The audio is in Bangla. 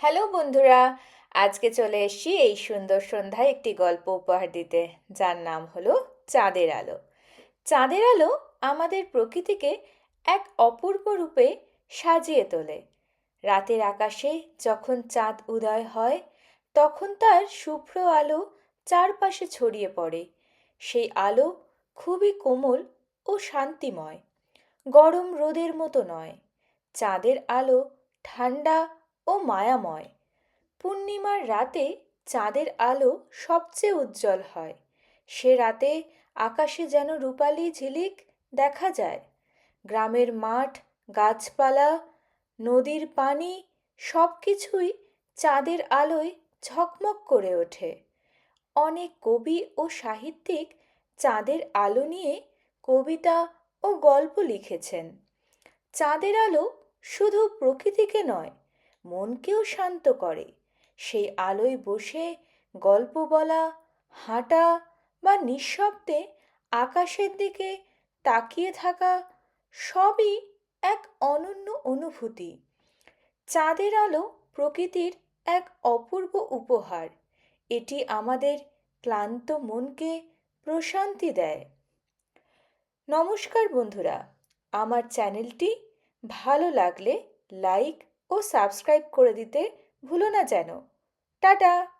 হ্যালো বন্ধুরা, আজকে চলে এসছি এই সুন্দর সন্ধ্যায় একটি গল্প উপহার দিতে। যার নাম হলো চাঁদের আলো। চাঁদের আলো আমাদের প্রকৃতিকে এক অপূর্ব রূপে সাজিয়ে তোলে। রাতের আকাশে যখন চাঁদ উদয় হয়, তখন তার শুভ্র আলো চারপাশে ছড়িয়ে পড়ে। সেই আলো খুবই কোমল ও শান্তিময়, গরম রোদের মতো নয়। চাঁদের আলো ঠান্ডা ও মায়াময়। পূর্ণিমার রাতে চাঁদের আলো সবচেয়ে উজ্জ্বল হয়। সে রাতে আকাশে যেন রূপালি ঝিলিক দেখা যায়। গ্রামের মাঠ, গাছপালা, নদীর পানি সব কিছুই চাঁদের আলোয় ঝকমক করে ওঠে। অনেক কবি ও সাহিত্যিক চাঁদের আলো নিয়ে কবিতা ও গল্প লিখেছেন। চাঁদের আলো শুধু প্রকৃতিকে নয় মনকেও শান্ত করে। সেই আলোয় বসে গল্প বলা, হাঁটা বা নিঃশব্দে আকাশের দিকে তাকিয়ে থাকা সবই এক অনন্য অনুভূতি। চাঁদের আলো প্রকৃতির এক অপূর্ব উপহার। এটি আমাদের ক্লান্ত মনকে প্রশান্তি দেয়। নমস্কার বন্ধুরা, আমার চ্যানেলটি ভালো লাগলে লাইক ও সাবস্ক্রাইব করে দিতে ভুলো না যেন। টাটা!